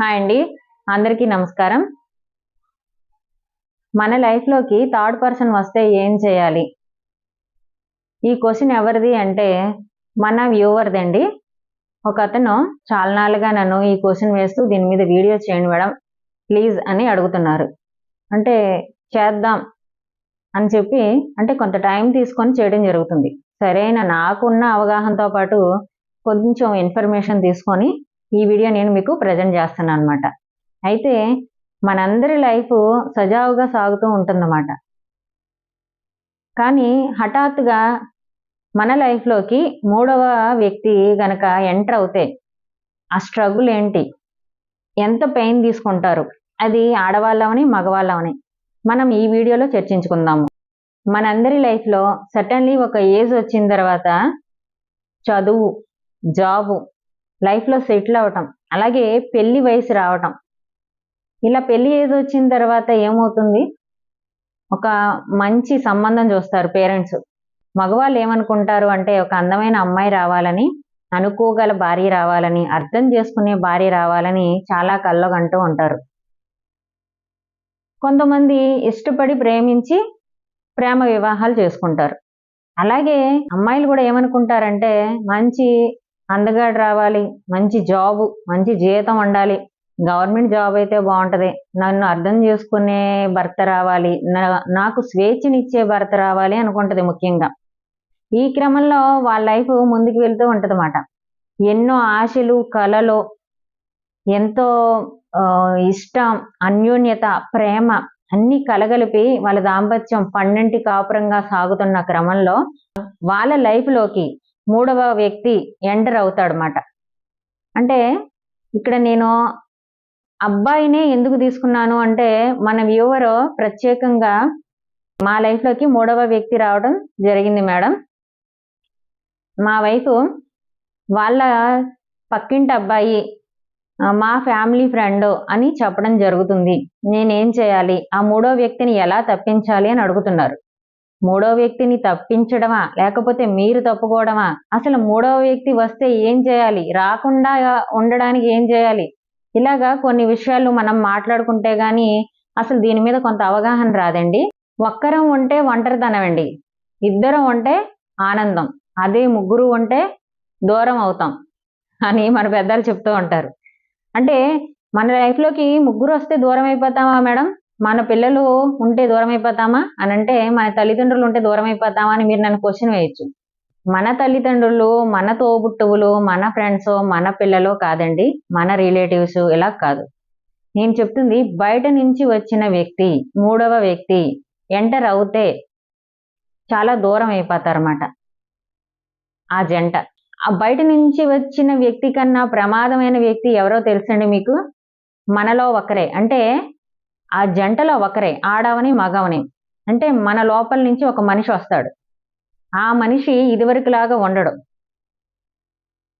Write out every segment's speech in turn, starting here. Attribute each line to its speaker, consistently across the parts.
Speaker 1: Hi అండి. అందరికీ నమస్కారం. మన లైఫ్లోకి థర్డ్ పర్సన్ వస్తే ఏం చేయాలి? ఈ క్వశ్చన్ ఎవరిది అంటే మన వ్యూవర్ది అండి ఒక అతను చాలా నాలుగా నన్ను ఈ క్వశ్చన్ వేస్తూ దీని మీద వీడియో చేయండి మేడం ప్లీజ్ అని అడుగుతున్నారు. అంటే చేద్దాం అని చెప్పి అంటే కొంత టైం తీసుకొని చేయడం జరుగుతుంది. సరైన నాకున్న అవగాహనతో పాటు కొంచెం ఇన్ఫర్మేషన్ తీసుకొని ఈ వీడియో నేను మీకు ప్రజెంట్ చేస్తున్నాను అనమాట అయితే మనందరి లైఫ్ సజావుగా సాగుతూ ఉంటుందన్నమాట. కానీ హఠాత్తుగా మన లైఫ్లోకి మూడవ వ్యక్తి గనక ఎంటర్ అవుతే ఆ స్ట్రగుల్ ఏంటి? ఎంత పెయిన్ తీసుకుంటారు? అది ఆడవాళ్ళమని మగవాళ్ళమని మనం ఈ వీడియోలో చర్చించుకుందాము. మనందరి లైఫ్లో సడన్లీ ఒక ఏజ్ వచ్చిన తర్వాత చదువు జాబు లైఫ్లో సెటిల్ అవటం అలాగే పెళ్ళి వయసు రావటం. ఇలా పెళ్ళి ఏజ్ వచ్చిన తర్వాత ఏమవుతుంది? ఒక మంచి సంబంధం చూస్తారు పేరెంట్స్. మగవాళ్ళు ఏమనుకుంటారు అంటే ఒక అందమైన అమ్మాయి రావాలని అనుకోగల భార్య రావాలని అర్థం చేసుకునే భార్య రావాలని చాలా కళ్ళగంటూ ఉంటారు. కొంతమంది ఇష్టపడి ప్రేమించి ప్రేమ వివాహాలు చేసుకుంటారు. అలాగే అమ్మాయిలు కూడా ఏమనుకుంటారంటే మంచి అందగాడు రావాలి. మంచి జాబు మంచి జీతం ఉండాలి. గవర్నమెంట్ జాబ్ అయితే బాగుంటది. నన్ను అర్థం చేసుకునే భర్త రావాలి. నాకు స్వేచ్ఛనిచ్చే భర్త రావాలి అనుకుంటది ముఖ్యంగా. ఈ క్రమంలో వాళ్ళ లైఫ్ ముందుకు వెళ్తూ ఉంటదన్నమాట. ఎన్నో ఆశలు కళలు ఎంతో ఇష్టం అన్యోన్యత ప్రేమ అన్ని కలగలిపి వాళ్ళ దాంపత్యం పన్నెంటి కాపురంగా సాగుతున్న క్రమంలో వాళ్ళ లైఫ్లోకి మూడవ వ్యక్తి ఎంటర్ అవుతాడనమాట అంటే ఇక్కడ నేను అబ్బాయినే ఎందుకు తీసుకున్నాను అంటే మన వ్యూవర్ ప్రత్యేకంగా మా లైఫ్లోకి మూడవ వ్యక్తి రావడం జరిగింది మేడం. మా వైపు వాళ్ళ పక్కింటి అబ్బాయి మా ఫ్యామిలీ ఫ్రెండ్ అని చెప్పడం జరుగుతుంది. నేనేం చేయాలి? ఆ మూడో వ్యక్తిని ఎలా తప్పించాలి అని అడుగుతున్నారు. మూడో వ్యక్తిని తప్పించడమా? లేకపోతే మీరు తప్పుకోవడమా? అసలు మూడవ వ్యక్తి వస్తే ఏం చేయాలి? రాకుండా ఉండడానికి ఏం చేయాలి? ఇలాగా కొన్ని విషయాలు మనం మాట్లాడుకుంటే గాని అసలు దీని మీద కొంత అవగాహన రాదండి. ఒక్కరం ఉంటే ఒంటరితనం అండి. ఇద్దరం ఉంటే ఆనందం. అదే ముగ్గురు ఉంటే దూరం అవుతాం అని మన పెద్దలు చెప్తూ ఉంటారు. అంటే మన లైఫ్లోకి ముగ్గురు వస్తే దూరం అయిపోతామా మేడం? మన పిల్లలు ఉంటే దూరం అయిపోతామా అని అంటే మన తల్లిదండ్రులు ఉంటే దూరం అయిపోతామా అని మీరు నన్ను క్వశ్చన్ వేయచ్చు. మన తల్లిదండ్రులు మన తోబుట్టువులు మన ఫ్రెండ్స్ మన పిల్లలు కాదండి. మన రిలేటివ్స్ ఇలా కాదు. నేను చెప్తుంది బయట నుంచి వచ్చిన వ్యక్తి మూడవ వ్యక్తి ఎంటర్ అవుతే చాలా దూరం అయిపోతారన్నమాట ఆ జంట. ఆ బయట నుంచి వచ్చిన వ్యక్తి కన్నా ప్రమాదమైన వ్యక్తి ఎవరో తెలుసండి మీకు? మనలో ఒకరే. అంటే ఆ జంటలో ఒకరే ఆడవని మగవని. అంటే మన లోపల నుంచి ఒక మనిషి వస్తాడు. ఆ మనిషి ఇదివరకులాగా ఉండడు.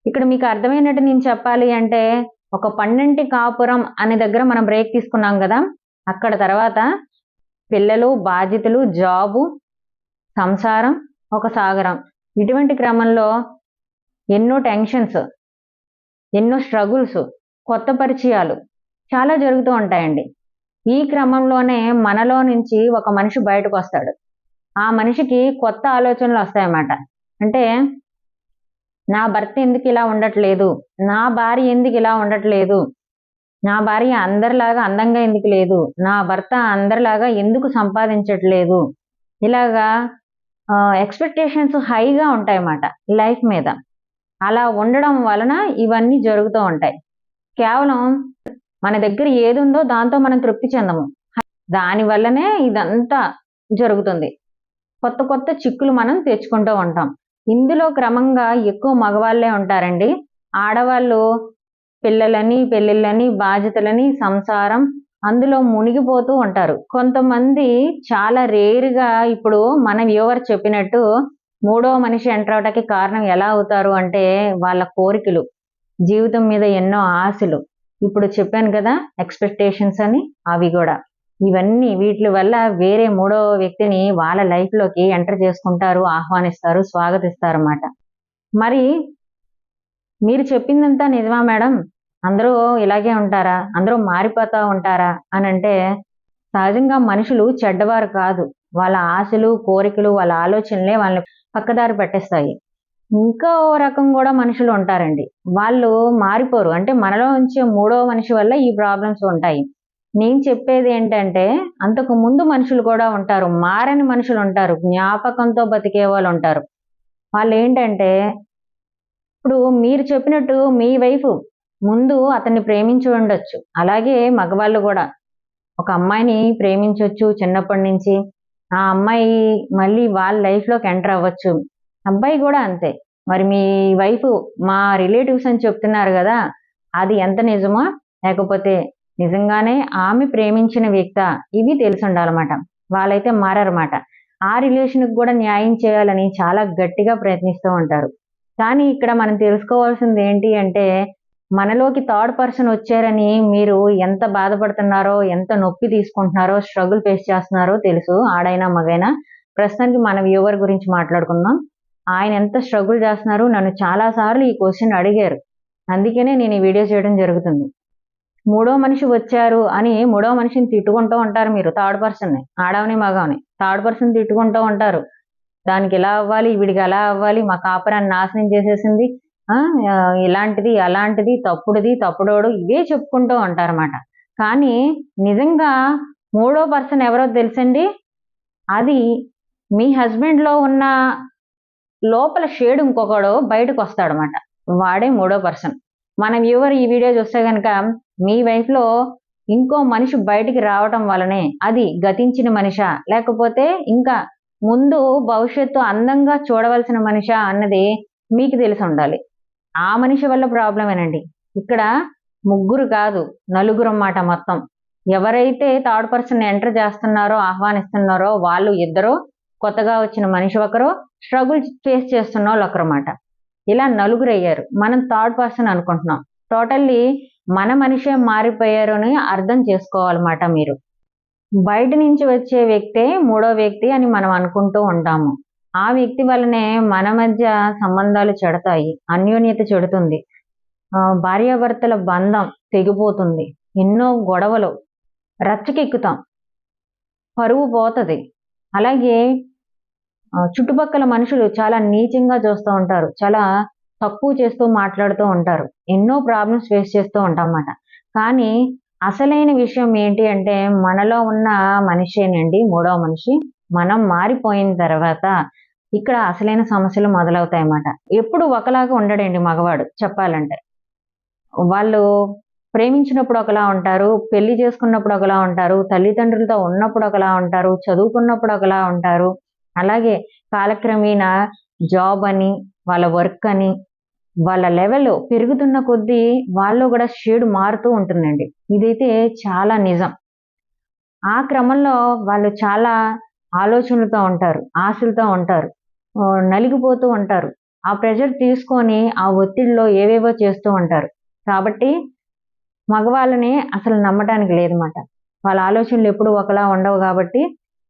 Speaker 1: ఇక్కడ మీకు అర్థమైనట్టు నేను చెప్పాలి అంటే ఒక పన్నెంటి కాపురం అనే దగ్గర మనం బ్రేక్ తీసుకున్నాం కదా అక్కడ తర్వాత పిల్లలు బాధ్యతలు జాబు సంసారం ఒక సాగరం. ఇటువంటి క్రమంలో ఎన్నో టెన్షన్స్ ఎన్నో స్ట్రగుల్స్ కొత్త పరిచయాలు చాలా జరుగుతూ ఉంటాయండి. ఈ క్రమంలోనే మనలో నుంచి ఒక మనిషి బయటకు వస్తాడు ఆ మనిషికి కొత్త ఆలోచనలు వస్తాయన్నమాట. అంటే నా భర్త ఎందుకు ఇలా ఉండట్లేదు? నా భార్య ఎందుకు ఇలా ఉండట్లేదు? నా భార్య అందరిలాగా అందంగా ఎందుకు లేదు? నా భర్త అందరిలాగా ఎందుకు సంపాదించట్లేదు? ఇలాగా ఎక్స్పెక్టేషన్స్ హైగా ఉంటాయన్నమాట లైఫ్ మీద. అలా ఉండడం వలన ఇవన్నీ జరుగుతూ ఉంటాయి. కేవలం మన దగ్గర ఏది ఉందో దాంతో మనం తృప్తి చెందము. దాని వల్లనే ఇదంతా జరుగుతుంది. కొత్త కొత్త చిక్కులు మనం తెచ్చుకుంటూ ఉంటాం. ఇందులో క్రమంగా ఎక్కువ మగవాళ్ళే ఉంటారండి. ఆడవాళ్ళు పిల్లలని పెళ్ళిళ్ళని బాధ్యతలని సంసారం అందులో మునిగిపోతూ ఉంటారు. కొంతమంది చాలా రేరుగా ఇప్పుడు మన వ్యూవర్ చెప్పినట్టు మూడో మనిషి ఎంటర్ అవడానికి కారణం ఎలా అవుతారు అంటే వాళ్ళ కోరికలు జీవితం మీద ఎన్నో ఆశలు. ఇప్పుడు చెప్పాను కదా ఎక్స్పెక్టేషన్స్ అని అవి కూడా. ఇవన్నీ వీటి వల్ల వేరే మూడో వ్యక్తిని వాళ్ళ లైఫ్లోకి ఎంటర్ చేసుకుంటారు ఆహ్వానిస్తారు స్వాగతిస్తారు అన్నమాట మరి మీరు చెప్పిందంతా నిజమా మేడం? అందరూ ఇలాగే ఉంటారా? అందరూ మారిపోతా ఉంటారా? అని అంటే సహజంగా మనుషులు చెడ్డవారు కాదు. వాళ్ళ ఆశలు కోరికలు వాళ్ళ ఆలోచనలే వాళ్ళని పక్కదారి పెట్టేస్తాయి. ఇంకా ఓ రకం కూడా మనుషులు ఉంటారండి. వాళ్ళు మారిపోరు. అంటే మనలో ఉంచే మూడో మనిషి వల్ల ఈ ప్రాబ్లమ్స్ ఉంటాయి. నేను చెప్పేది ఏంటంటే అంతకు ముందు మనుషులు కూడా ఉంటారు. మారని మనుషులు ఉంటారు. జ్ఞాపకంతో బతికే వాళ్ళు ఉంటారు. వాళ్ళు ఏంటంటే ఇప్పుడు మీరు చెప్పినట్టు మీ వైఫ్ ముందు అతన్ని ప్రేమించి ఉండొచ్చు. అలాగే మగవాళ్ళు కూడా. ఒక అమ్మాయిని ప్రేమించవచ్చు చిన్నప్పటి నుంచి. ఆ అమ్మాయి మళ్ళీ వాళ్ళ లైఫ్లోకి ఎంటర్ అవ్వచ్చు. అబ్బాయి కూడా అంతే. మరి మీ వైఫ్ మా రిలేటివ్స్ అని చెప్తున్నారు కదా అది ఎంత నిజమా లేకపోతే నిజంగానే ఆమె ప్రేమించిన వ్యక్త ఇవి తెలిసి ఉండాలన్నమాట. వాళ్ళైతే మారన్నమాట ఆ రిలేషన్కి కూడా న్యాయం చేయాలని చాలా గట్టిగా ప్రయత్నిస్తూ ఉంటారు. కానీ ఇక్కడ మనం తెలుసుకోవాల్సింది ఏంటి అంటే మనలోకి థర్డ్ పర్సన్ వచ్చారని మీరు ఎంత బాధపడుతున్నారో ఎంత నొప్పి తీసుకుంటున్నారో స్ట్రగుల్ ఫేస్ చేస్తున్నారో తెలుసు ఆడైనా మగైనా. ప్రస్తుతానికి మన వ్యూవర్ గురించి మాట్లాడుకుందాం. ఆయన ఎంత స్ట్రగుల్ చేస్తున్నారు నన్ను చాలా సార్లు ఈ క్వశ్చన్ అడిగారు. అందుకనే నేను ఈ వీడియో చేయడం జరుగుతుంది. మూడో మనిషి వచ్చారు అని మూడో మనిషిని తిట్టుకుంటూ ఉంటారు మీరు థర్డ్ పర్సన్ని ఆడవని మగవని. థర్డ్ పర్సన్ తిట్టుకుంటూ ఉంటారు. దానికి ఎలా అవ్వాలి? వీడికి ఎలా అవ్వాలి? మా కాపురాన్ని నాశనం చేసేసింది. ఇలాంటిది అలాంటిది తప్పుడుది తప్పుడోడు ఇవే చెప్పుకుంటూ ఉంటారన్నమాట. కానీ నిజంగా మూడో పర్సన్ ఎవరో తెలుసండి? అది మీ హస్బెండ్లో లో ఉన్న లోపల షేడ్ ఇంకొకడు బయటకు వస్తాడనమాట వాడే మూడో పర్సన్. మన వ్యూవర్ ఈ వీడియో చూస్తే కనుక మీ వైఫ్లో ఇంకో మనిషి బయటికి రావటం వలనే అది గతించిన మనిష లేకపోతే ఇంకా ముందు భవిష్యత్తు అందంగా చూడవలసిన మనిష అన్నది మీకు తెలిసి ఉండాలి. ఆ మనిషి వల్ల ప్రాబ్లమేనండి ఇక్కడ ముగ్గురు కాదు నలుగురు అన్నమాట మొత్తం. ఎవరైతే థర్డ్ పర్సన్ ఎంటర్ చేస్తున్నారో ఆహ్వానిస్తున్నారో వాళ్ళు ఇద్దరు కొత్తగా వచ్చిన మనిషి ఒకరు స్ట్రగుల్ ఫేస్ చేస్తున్న వాళ్ళు ఒకరమాట ఇలా నలుగురు అయ్యారు మనం థర్డ్ పర్సన్ అనుకుంటున్నాం. టోటల్లీ మన మనిషే మారిపోయారు అని అర్థం చేసుకోవాలన్నమాట మీరు. బయట నుంచి వచ్చే వ్యక్తే మూడో వ్యక్తి అని మనం అనుకుంటూ ఉంటాము. ఆ వ్యక్తి వల్లనే మన మధ్య సంబంధాలు చెడతాయి. అన్యోన్యత చెడుతుంది. ఆ, భార్యాభర్తల బంధం తెగిపోతుంది. ఎన్నో గొడవలు రచ్చకెక్కుతాం. పరువు పోతుంది. అలాగే చుట్టుపక్కల మనుషులు చాలా నీచంగా చూస్తూ ఉంటారు. చాలా తక్కువ చేస్తూ మాట్లాడుతూ ఉంటారు. ఎన్నో ప్రాబ్లమ్స్ ఫేస్ చేస్తూ ఉంటాం అన్నమాట కానీ అసలైన విషయం ఏంటి అంటే మనలో ఉన్న మనిషేనండి మూడవ మనిషి మనం మారిపోయిన తర్వాత ఇక్కడ అసలైన సమస్యలు మొదలవుతాయి అన్నమాట ఎప్పుడు ఒకలాగా ఉండడండి మగవాడు చెప్పాలంటే. వాళ్ళు ప్రేమించినప్పుడు ఒకలా ఉంటారు పెళ్ళి చేసుకున్నప్పుడు ఒకలా ఉంటారు తల్లిదండ్రులతో ఉన్నప్పుడు ఒకలా ఉంటారు చదువుకున్నప్పుడు ఒకలా ఉంటారు అలాగే కాలక్రమేణా జాబ్ అని వాళ్ళ వర్క్ అని వాళ్ళ లెవెల్ పెరుగుతున్న కొద్దీ వాళ్ళు కూడా షేడ్ మారుతూ ఉంటుందండి. ఇదైతే చాలా నిజం. ఆ క్రమంలో వాళ్ళు చాలా ఆలోచనలతో ఉంటారు ఆశలతో ఉంటారు నలిగిపోతూ ఉంటారు. ఆ ప్రెషర్ తీసుకొని ఆ ఒత్తిడిలో ఏవేవో చేస్తూ ఉంటారు. కాబట్టి మగవాళ్ళని అసలు నమ్మటానికి లేదన్నమాట. వాళ్ళ ఆలోచనలు ఎప్పుడు ఒకలా ఉండవు కాబట్టి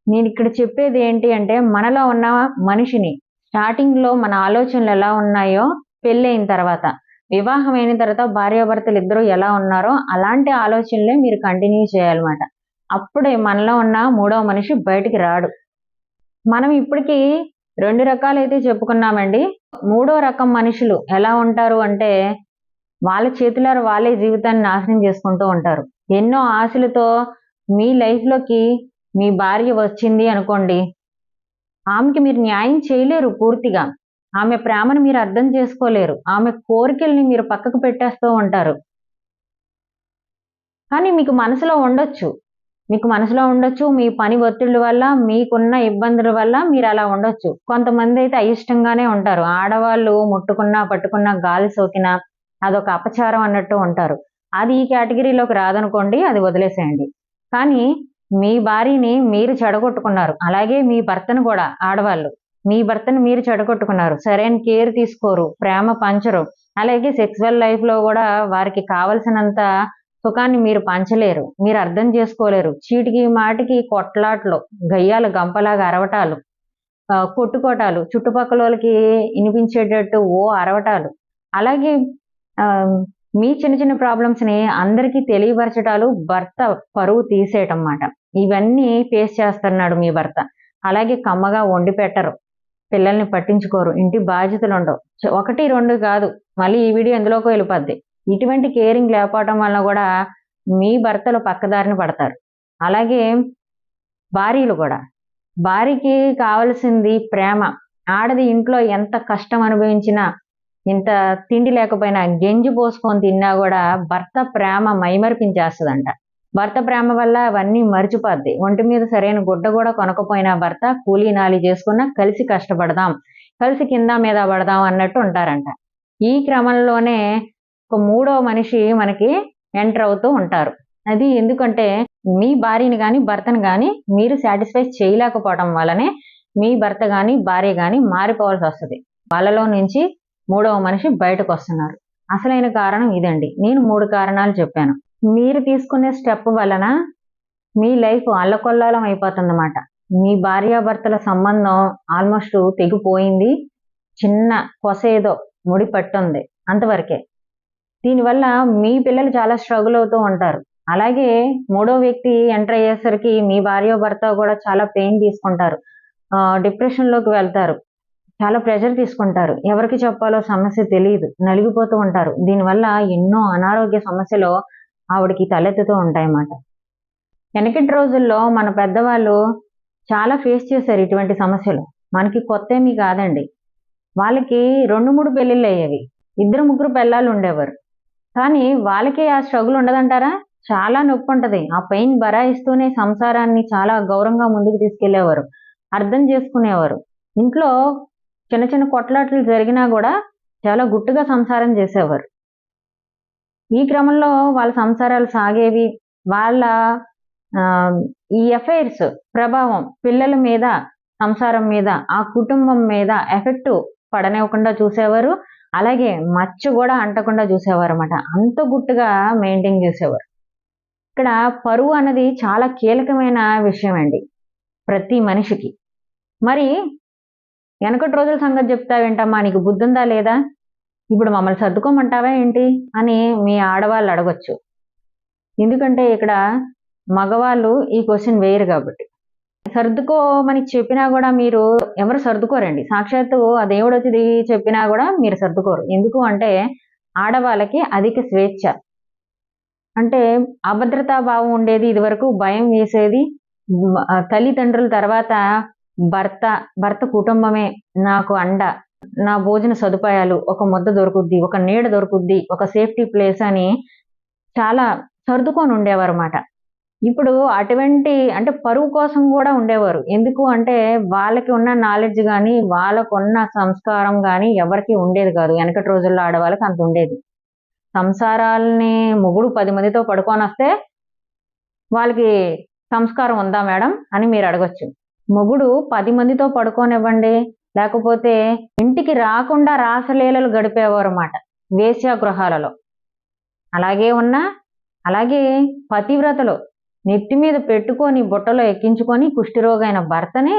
Speaker 1: నేను ఇక్కడ చెప్పేది ఏంటి అంటే మనలో ఉన్న మనిషిని స్టార్టింగ్లో మన ఆలోచనలు ఎలా ఉన్నాయో పెళ్ళైన తర్వాత వివాహం అయిన తర్వాత భార్యాభర్తలు ఇద్దరు ఎలా ఉన్నారో అలాంటి ఆలోచనలే మీరు కంటిన్యూ చేయాలన్నమాట. అప్పుడే మనలో ఉన్న మూడవ మనిషి బయటికి రాడు. మనం ఇప్పటికీ రెండు రకాలైతే చెప్పుకున్నామండి. మూడో రకం మనుషులు ఎలా ఉంటారు అంటే వాళ్ళ చేతులారు వాళ్ళే జీవితాన్ని నాశనం చేసుకుంటూ ఉంటారు. ఎన్నో ఆశలతో మీ లైఫ్లోకి మీ భార్య వచ్చింది అనుకోండి ఆమెకి మీరు న్యాయం చేయలేరు పూర్తిగా. ఆమె ప్రేమను మీరు అర్థం చేసుకోలేరు. ఆమె కోరికల్ని మీరు పక్కకు పెట్టేస్తూ ఉంటారు. కానీ మీకు మనసులో ఉండొచ్చు. మీకు మనసులో ఉండొచ్చు మీ పని ఒత్తిళ్ళ వల్ల మీకున్న ఇబ్బందుల వల్ల మీరు అలా ఉండొచ్చు. కొంతమంది అయితే అయిష్టంగానే ఉంటారు. ఆడవాళ్ళు ముట్టుకున్నా పట్టుకున్నా గాలి సోకినా అదొక అపచారం అన్నట్టు ఉంటారు. అది ఈ కేటగిరీలోకి రాదనుకోండి అది వదిలేసేయండి. కానీ మీ భార్యని మీరు చెడగొట్టుకున్నారు. అలాగే మీ భర్తను కూడా ఆడవాళ్ళు. మీ భర్తను మీరు చెడగొట్టుకున్నారు. సరైన కేర్ తీసుకోరు ప్రేమ పంచరు. అలాగే సెక్సువల్ లైఫ్లో కూడా వారికి కావలసినంత సుఖాన్ని మీరు పంచలేరు. మీరు అర్థం చేసుకోలేరు. చీటికి మాటికి కొట్లాట్లు గయ్యాలు గంపలాగా అరవటాలు కొట్టుకోటాలు చుట్టుపక్కల వాళ్ళకి వినిపించేటట్టు ఓ అరవటాలు. అలాగే మీ చిన్న చిన్న ప్రాబ్లమ్స్ని అందరికీ తెలియపరచటాలు భర్త పరువు తీసేయటం అన్నమాట ఇవన్నీ ఫేస్ చేస్తున్నాడు మీ భర్త. అలాగే కమ్మగా వండి పెట్టరు. పిల్లల్ని పట్టించుకోరు. ఇంటి బాధ్యతలు ఉండవు ఒకటి రెండు కాదు. మళ్ళీ ఈ వీడియో ఎందులోకి వెళ్ళిపోద్ది. ఇటువంటి కేరింగ్ లేకపోవడం వల్ల కూడా మీ భర్తలు పక్కదారిన పడతారు. అలాగే భార్యలు కూడా. భార్యకి కావలసింది ప్రేమ. ఆడది ఇంట్లో ఎంత కష్టం అనుభవించినా ఇంత తిండి లేకపోయినా గెంజి పోసుకొని తిన్నా కూడా భర్త ప్రేమ మైమరిపించేస్తుందంట. భర్త ప్రేమ వల్ల అవన్నీ మర్చిపోద్ది. ఒంటి మీద సరైన గుడ్డ కూడా కొనకపోయినా భర్త కూలీ నాలి చేసుకున్నా కలిసి కష్టపడదాం కలిసి కింద మీద పడదాం అన్నట్టు ఉంటారంట. ఈ క్రమంలోనే ఒక మూడో మనిషి మనకి ఎంటర్ అవుతూ ఉంటారు. అది ఎందుకంటే మీ భార్యని కానీ భర్తను కానీ మీరు సాటిస్ఫై చేయలేకపోవడం వల్లనే మీ భర్త కానీ భార్య కానీ మారిపోవాల్సి వస్తుంది. వాళ్ళలో నుంచి మూడవ మనిషి బయటకు వస్తున్నారు అసలైన కారణం ఇదండి. నేను మూడు కారణాలు చెప్పాను. మీరు తీసుకునే స్టెప్ వలన మీ లైఫ్ అల్లకొల్లాలం అయిపోతుందన్నమాట. మీ భార్యాభర్తల సంబంధం ఆల్మోస్ట్ తెగిపోయింది. చిన్న కొస ఏదో ముడి పట్టుంది అంతవరకే. దీనివల్ల మీ పిల్లలు చాలా స్ట్రగుల్ అవుతూ ఉంటారు. అలాగే మూడో వ్యక్తి ఎంటర్ అయ్యేసరికి మీ భార్య భర్త కూడా చాలా పెయిన్ తీసుకుంటారు. డిప్రెషన్లోకి వెళ్తారు. చాలా ప్రెషర్ తీసుకుంటారు. ఎవరికి చెప్పాలో సమస్య తెలియదు. నలిగిపోతూ ఉంటారు. దీనివల్ల ఎన్నో అనారోగ్య సమస్యలు ఆవిడకి తలెత్తుతూ ఉంటాయన్నమాట. వెనకటి రోజుల్లో మన పెద్దవాళ్ళు చాలా ఫేస్ చేశారు ఇటువంటి సమస్యలు. మనకి కొత్త ఏమీ కాదండి. వాళ్ళకి రెండు మూడు పెళ్ళిళ్ళు అయ్యేవి. ఇద్దరు ముగ్గురు పెళ్ళాలు ఉండేవారు. కానీ వాళ్ళకి ఆ స్ట్రగుల్ ఉండదంటారా? చాలా నొప్పి ఉంటుంది. ఆ పెయిన్ బరాయిస్తూనే సంసారాన్ని చాలా గౌరవంగా ముందుకు తీసుకెళ్ళేవారు. అర్థం చేసుకునేవారు. ఇంట్లో చిన్న చిన్న కొట్లాట్లు జరిగినా కూడా చాలా గుట్టుగా సంసారం చేసేవారు. ఈ క్రమంలో వాళ్ళ సంసారాలు సాగేవి. వాళ్ళ ఈ ఎఫైర్స్ ప్రభావం పిల్లల మీద సంసారం మీద ఆ కుటుంబం మీద ఎఫెక్ట్ పడనివ్వకుండా చూసేవారు. అలాగే మచ్చ కూడా అంటకుండా చూసేవారు అనమాట అంత గుట్టుగా మెయింటైన్ చేసేవారు. ఇక్కడ పరువు అన్నది చాలా కీలకమైన విషయం అండి ప్రతి మనిషికి. మరి వెనకటి రోజుల సంగతి చెప్తావేంటమ్మా నీకు బుద్ధుందా లేదా? ఇప్పుడు మమ్మల్ని సర్దుకోమంటావా ఏంటి? అని మీ ఆడవాళ్ళు అడగొచ్చు. ఎందుకంటే ఇక్కడ మగవాళ్ళు ఈ క్వశ్చన్ వేయరు కాబట్టి. సర్దుకోమని చెప్పినా కూడా మీరు ఎవరు సర్దుకోరండి. సాక్షాత్తు ఆ దేవుడు వచ్చి చెప్పినా కూడా మీరు సర్దుకోరు. ఎందుకు అంటే ఆడవాళ్ళకి అధిక స్వేచ్ఛ. అంటే అభద్రతా భావం ఉండేది ఇదివరకు భయం వేసేది తల్లిదండ్రుల తర్వాత భర్త భర్త కుటుంబమే నాకు అండ. నా భోజన సదుపాయాలు ఒక ముద్ద దొరుకుద్ది ఒక నీడ దొరుకుద్ది ఒక సేఫ్టీ ప్లేస్ అని చాలా సర్దుకొని ఉండేవారు అన్నమాట ఇప్పుడు అటువంటి అంటే పరువు కోసం కూడా ఉండేవారు. ఎందుకు అంటే వాళ్ళకి ఉన్న నాలెడ్జ్ కానీ వాళ్ళకున్న సంస్కారం కానీ ఎవరికి ఉండేది కాదు. వెనకటి రోజుల్లో ఆడవాళ్ళకి అంత ఉండేది. సంసారాల్ని మొగుడు పది మందితో పడుకొని వస్తే వాళ్ళకి సంస్కారం ఉందా మేడం అని మీరు అడగొచ్చు. మొగుడు పది మందితో పడుకోనివ్వండి. లేకపోతే ఇంటికి రాకుండా రాసలీలలు గడిపేవారు అన్నమాట వేశ్యాగృహాలలో. అలాగే ఉన్నా అలాగే పతివ్రతలు నెత్తి మీద పెట్టుకొని బుట్టలో ఎక్కించుకొని కుష్ఠిరోగైన భర్తనే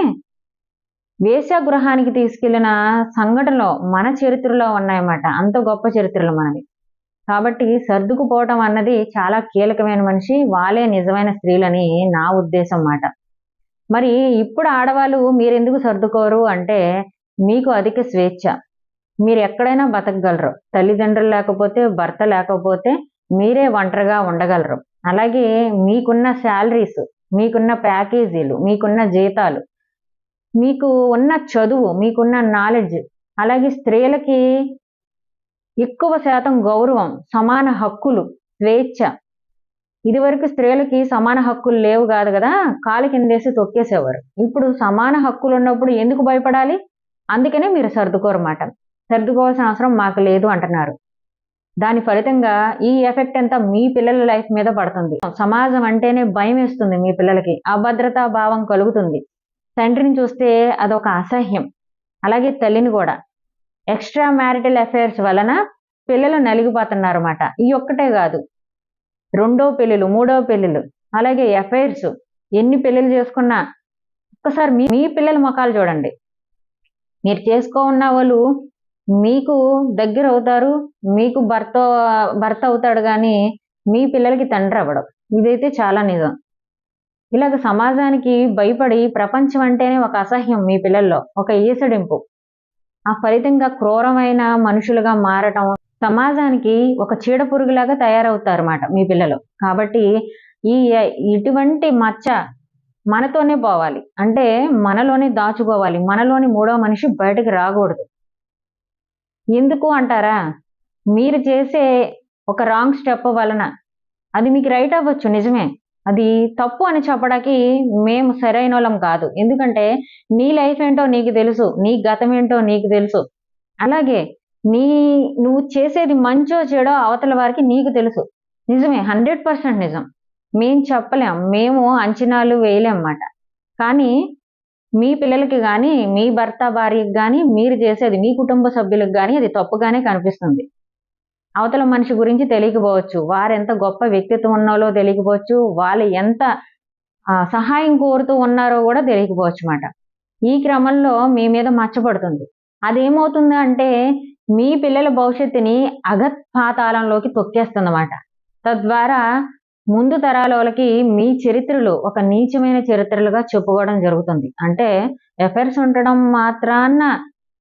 Speaker 1: వేశ్యా గృహానికి తీసుకెళ్ళిన సంఘటనలు మన చరిత్రలో ఉన్నాయన్నమాట. అంత గొప్ప చరిత్రలు మనవి. కాబట్టి సర్దుకుపోవటం అన్నది చాలా కీలకమైన మనిషి వాళ్ళే నిజమైన స్త్రీలని నా ఉద్దేశం మాట. మరి ఇప్పుడు ఆడవాళ్ళు మీరెందుకు సర్దుకోరు అంటే మీకు అధిక స్వేచ్ఛ. మీరు ఎక్కడైనా బతకగలరు. తల్లిదండ్రులు లేకపోతే భర్త లేకపోతే మీరే ఒంటరిగా ఉండగలరు. అలాగే మీకున్న శాలరీస్ మీకున్న ప్యాకేజీలు మీకున్న జీతాలు మీకు ఉన్న చదువు మీకున్న నాలెడ్జ్ అలాగే స్త్రీలకి ఎక్కువ శాతం గౌరవం సమాన హక్కులు స్వేచ్ఛ ఇదివరకు స్త్రీలకి సమాన హక్కులు లేవు కాదు కదా? కాలు కిందేసి తొక్కేసేవారు. ఇప్పుడు సమాన హక్కులు ఉన్నప్పుడు ఎందుకు భయపడాలి? అందుకనే మీరు సర్దుకోరమాట సర్దుకోవాల్సిన అవసరం మాకు లేదు అంటున్నారు. దాని ఫలితంగా ఈ ఎఫెక్ట్ అంతా మీ పిల్లల లైఫ్ మీద పడుతుంది. సమాజం అంటేనే భయం వేస్తుంది మీ పిల్లలకి. అభద్రతా భావం కలుగుతుంది. తండ్రిని చూస్తే అదొక అసహ్యం. అలాగే తల్లిని కూడా. ఎక్స్ట్రా మ్యారిటల్ అఫైర్స్ వలన పిల్లలు నలిగిపోతున్నారు అన్నమాట ఈ ఒక్కటే కాదు. రెండో పెళ్ళిళ్ళు మూడో పెళ్ళిళ్ళు అలాగే ఎఫైర్స్ ఎన్ని పెళ్ళిళ్ళు చేసుకున్నా ఒక్కసారి మీ మీ పిల్లల ముఖాలు చూడండి. మీరు చేసుకో ఉన్న వాళ్ళు మీకు దగ్గర అవుతారు మీకు భర్త భర్త అవుతాడు కానీ మీ పిల్లలకి తండ్రి అవ్వడం. ఇదైతే చాలా నిజం. ఇలాగ సమాజానికి భయపడి ప్రపంచం అంటేనే ఒక అసహ్యం మీ పిల్లల్లో ఒక ఈసడింపు ఆ ఫలితంగా క్రూరమైన మనుషులుగా మారటం సమాజానికి ఒక చీడ పురుగులాగా తయారవుతారు అన్నమాట మీ పిల్లలు. కాబట్టి ఈ ఇటువంటి మచ్చ మనతోనే పోవాలి. అంటే మనలోనే దాచుకోవాలి. మనలోని మూడో మనిషి బయటకు రాకూడదు. ఎందుకు అంటారా? మీరు చేసే ఒక రాంగ్ స్టెప్ వలన అది మీకు రైట్ అవ్వచ్చు నిజమే. అది తప్పు అని చెప్పడానికి మేము సరైన వాళ్ళం కాదు. ఎందుకంటే నీ లైఫ్ ఏంటో నీకు తెలుసు నీ గతం ఏంటో నీకు తెలుసు. అలాగే నీ నువ్వు చేసేది మంచో చెడో అవతల వారికి నీకు తెలుసు. నిజమే హండ్రెడ్ పర్సెంట్ నిజం. మేము చెప్పలేం మేము అంచనాలు వేయలేం అన్నమాట. కానీ మీ పిల్లలకి కానీ మీ భర్త భార్యకి కానీ మీరు చేసేది మీ కుటుంబ సభ్యులకు కానీ అది తప్పుగానే కనిపిస్తుంది. అవతల మనిషి గురించి తెలియకపోవచ్చు వారు ఎంత గొప్ప వ్యక్తిత్వం ఉన్నాలో తెలియకపోవచ్చు వాళ్ళు ఎంత సహాయం కోరుతూ ఉన్నారో కూడా తెలియకపోవచ్చు అన్నమాట. ఈ క్రమంలో మీ మీద మచ్చపడుతుంది. అదేమవుతుంది అంటే మీ పిల్లల భవిష్యత్తుని అగత్పాతాళంలోకి తొక్కేస్తుందన్నమాట. తద్వారా ముందు తరాల వాళ్ళకి మీ చరిత్రలు ఒక నీచమైన చరిత్రలుగా చెప్పుకోవడం జరుగుతుంది. అంటే ఎఫైర్స్ ఉండడం మాత్రాన్న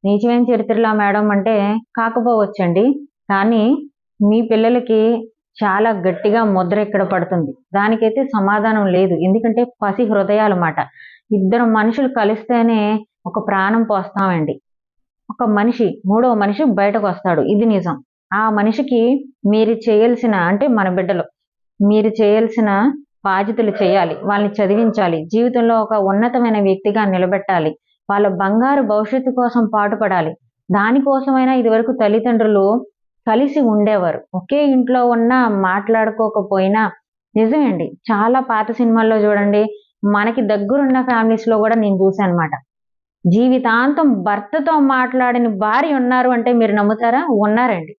Speaker 1: నీచమైన చరిత్రలా మేడం అంటే కాకపోవచ్చండి. కానీ మీ పిల్లలకి చాలా గట్టిగా ముద్ర ఇక్కడ పడుతుంది. దానికైతే సమాధానం లేదు. ఎందుకంటే పసి హృదయాలు ఇద్దరు మనుషులు కలిస్తేనే ఒక ప్రాణం పోస్తామండి. ఒక మనిషి మూడవ మనిషి బయటకు వస్తాడు ఇది నిజం. ఆ మనిషికి మీరు చేయాల్సిన అంటే మన బిడ్డలు మీరు చేయాల్సిన బాధ్యతలు చేయాలి వాళ్ళని చదివించాలి జీవితంలో ఒక ఉన్నతమైన వ్యక్తిగా నిలబెట్టాలి వాళ్ళ బంగారు భవిష్యత్తు కోసం పాటుపడాలి. దానికోసమైనా ఇదివరకు తల్లిదండ్రులు కలిసి ఉండేవారు. ఒకే ఇంట్లో ఉన్న మాట్లాడుకోకపోయినా నిజమేండి చాలా పాత సినిమాల్లో చూడండి మనకి దగ్గరున్న ఫ్యామిలీస్లో కూడా నేను చూసాను అనమాట జీవితాంతం భర్తతో మాట్లాడిన భార్య ఉన్నారు అంటే మీరు నమ్ముతారా? ఉన్నారండి.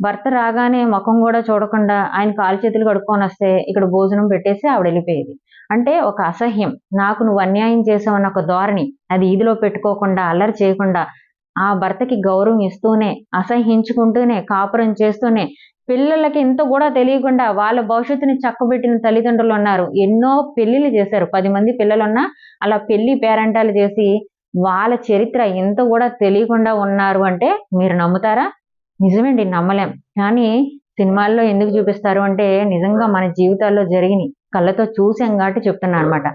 Speaker 1: భర్త రాగానే ముఖం కూడా చూడకుండా ఆయన కాలు చేతులు కడుక్కొని వస్తే ఇక్కడ భోజనం పెట్టేసి ఆవిడ వెళ్ళిపోయేది. అంటే ఒక అసహ్యం. నాకు నువ్వు అన్యాయం చేసావన్న ఒక ధోరణి అది ఈదిలో పెట్టుకోకుండా అల్లరి చేయకుండా ఆ భర్తకి గౌరవం ఇస్తూనే అసహించుకుంటూనే కాపురం చేస్తూనే పిల్లలకి ఇంత కూడా తెలియకుండా వాళ్ళ భవిష్యత్తుని చక్కబెట్టిన తల్లిదండ్రులు ఉన్నారు. ఎన్నో పెళ్ళిళ్ళు చేశారు. పది మంది పిల్లలున్నా అలా పెళ్ళి పేరంటాలు చేసి వాళ్ళ చరిత్ర ఇంత కూడా తెలియకుండా ఉన్నారు అంటే మీరు నమ్ముతారా? నిజమేండి నమ్మలేం. కానీ సినిమాల్లో ఎందుకు చూపిస్తారు అంటే నిజంగా మన జీవితాల్లో జరిగినాయి కళ్ళతో చూసాం కాబట్టి చెప్తున్నా అనమాట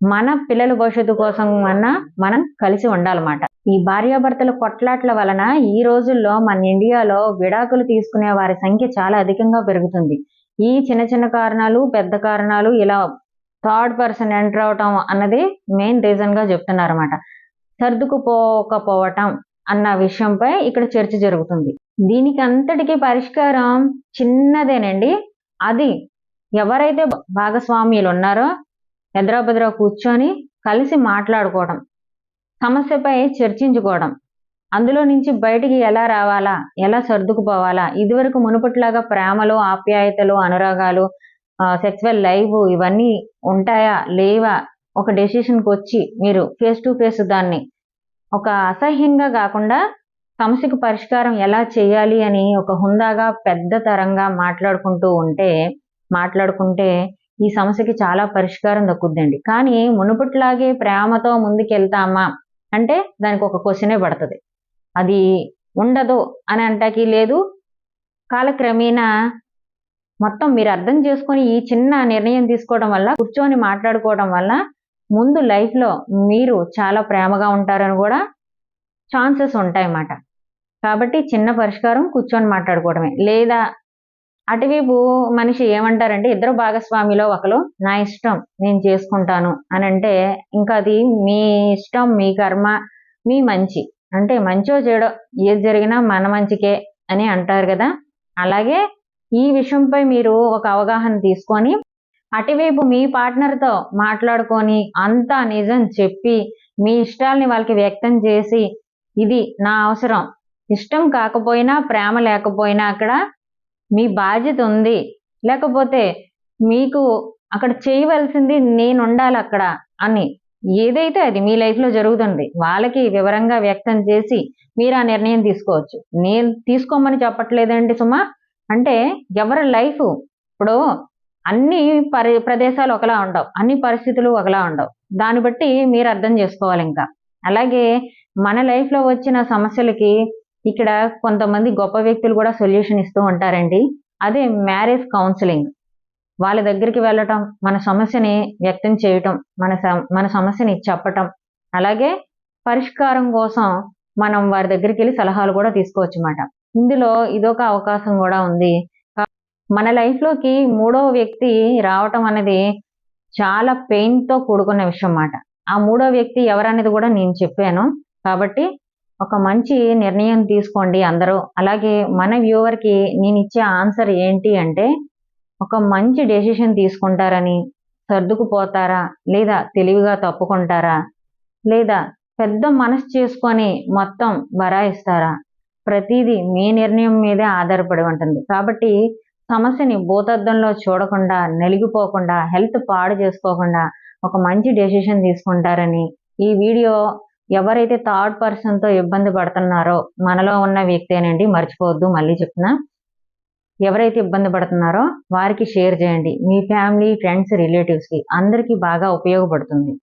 Speaker 1: మన పిల్లల భవిష్యత్తు కోసం అన్నా మనం కలిసి ఉండాలన్నమాట. ఈ భార్యాభర్తల కొట్లాట్ల వలన ఈ రోజుల్లో మన ఇండియాలో విడాకులు తీసుకునే వారి సంఖ్య చాలా అధికంగా పెరుగుతుంది. ఈ చిన్న చిన్న కారణాలు పెద్ద కారణాలు ఇలా థర్డ్ పర్సన్ ఎంటర్ అవటం అన్నది మెయిన్ రీజన్గా చెప్తున్నారన్నమాట సర్దుకుపోకపోవటం అన్న విషయంపై ఇక్కడ చర్చ జరుగుతుంది. దీనికి అంతటికీ పరిష్కారం చిన్నదేనండి. అది ఎవరైతే భాగస్వామ్యులు ఉన్నారో ఎద్రాబద్రా కూర్చొని కలిసి మాట్లాడుకోవడం సమస్యపై చర్చించుకోవడం అందులో నుంచి బయటికి ఎలా రావాలా ఎలా సర్దుకుపోవాలా ఇదివరకు మునుపట్లాగా ప్రేమలు ఆప్యాయతలు అనురాగాలు సెక్సువల్ లైవ్ ఇవన్నీ ఉంటాయా లేవా ఒక డెసిషన్కి వచ్చి మీరు ఫేస్ టు ఫేస్ దాన్ని ఒక అసహ్యంగా కాకుండా సమస్యకు పరిష్కారం ఎలా చేయాలి అని ఒక హుందాగా పెద్ద తరంగా మాట్లాడుకుంటూ ఉంటే మాట్లాడుకుంటే ఈ సమస్యకి చాలా పరిష్కారం దక్కుద్దండి. కానీ మునుపట్లాగే ప్రేమతో ముందుకెళ్తామా అంటే దానికి ఒక క్వశ్చనే పడుతుంది. అది ఉండదు అని అంటాకి లేదు. కాలక్రమేణా మొత్తం మీరు అర్థం చేసుకొని ఈ చిన్న నిర్ణయం తీసుకోవడం వల్ల కూర్చొని మాట్లాడుకోవడం వల్ల ముందు లైఫ్లో మీరు చాలా ప్రేమగా ఉంటారని కూడా ఛాన్సెస్ ఉంటాయన్నమాట. కాబట్టి చిన్న పరిష్కారం కూర్చొని మాట్లాడుకోవడమే. లేదా అటువైపు మనిషి ఏమంటారంటే ఇద్దరు భాగస్వామిలో ఒకరు నా ఇష్టం నేను చేసుకుంటాను అని అంటే ఇంకా అది మీ ఇష్టం మీ కర్మ మీ మంచి. అంటే మంచో చెడో ఏది జరిగినా మన మంచికే అని అంటారు కదా. అలాగే ఈ విషయంపై మీరు ఒక అవగాహన తీసుకొని అటువైపు మీ పార్ట్నర్తో మాట్లాడుకొని అంతా నిజం చెప్పి మీ ఇష్టాలని వాళ్ళకి వ్యక్తం చేసి ఇది నా అవసరం. ఇష్టం కాకపోయినా ప్రేమ లేకపోయినా అక్కడ మీ బాధ్యత ఉంది. లేకపోతే మీకు అక్కడ చేయవలసింది నేను ఉండాలి అక్కడ అని ఏదైతే అది మీ లైఫ్లో జరుగుతుంది వాళ్ళకి వివరంగా వ్యక్తం చేసి మీరు ఆ నిర్ణయం తీసుకోవచ్చు. నేను తీసుకోమని చెప్పట్లేదండి సుమా. అంటే ఎవరి లైఫ్? ఇప్పుడు అన్ని పరి ప్రదేశాలు ఒకలా ఉండవు. అన్ని పరిస్థితులు ఒకలా ఉండవు. దాన్ని బట్టి మీరు అర్థం చేసుకోవాలి ఇంకా. అలాగే మన లైఫ్లో వచ్చిన సమస్యలకి ఇక్కడ కొంతమంది గొప్ప వ్యక్తులు కూడా సొల్యూషన్ ఇస్తూ ఉంటారండి. అదే మ్యారేజ్ కౌన్సిలింగ్ వాళ్ళ దగ్గరికి వెళ్ళటం మన సమస్యని వ్యక్తం చేయటం మన సమ- మన సమస్యని చెప్పటం. అలాగే పరిష్కారం కోసం మనం వారి దగ్గరికి వెళ్ళి సలహాలు కూడా తీసుకోవచ్చు అన్నమాట ఇందులో ఇదొక అవకాశం కూడా ఉంది. మన లైఫ్లోకి మూడవ వ్యక్తి రావటం అనేది చాలా పెయిన్తో కూడుకున్న విషయం అన్నమాట. ఆ మూడో వ్యక్తి ఎవరనేది కూడా నేను చెప్పాను. కాబట్టి ఒక మంచి నిర్ణయం తీసుకోండి అందరూ. అలాగే మన వ్యూవర్కి నేను ఇచ్చే ఆన్సర్ ఏంటి అంటే ఒక మంచి డెసిషన్ తీసుకుంటారని సర్దుకుపోతారా లేదా తెలివిగా తప్పుకుంటారా లేదా పెద్ద మనసు చేసుకొని మొత్తం బరాయిస్తారా ప్రతిదీ మీ నిర్ణయం మీదే ఆధారపడి ఉంటుంది. కాబట్టి సమస్యని భూతద్దంలో చూడకుండా నలిగిపోకుండా హెల్త్ పాడు చేసుకోకుండా ఒక మంచి డెసిషన్ తీసుకుంటారని ఈ వీడియో ఎవరైతే థర్డ్ పర్సన్తో ఇబ్బంది పడుతున్నారో మనలో ఉన్న వ్యక్తేనండి. మర్చిపోవద్దు. మళ్ళీ చెప్తున్నా. ఎవరైతే ఇబ్బంది పడుతున్నారో వారికి షేర్ చేయండి. మీ ఫ్యామిలీ ఫ్రెండ్స్ రిలేటివ్స్కి అందరికీ బాగా ఉపయోగపడుతుంది.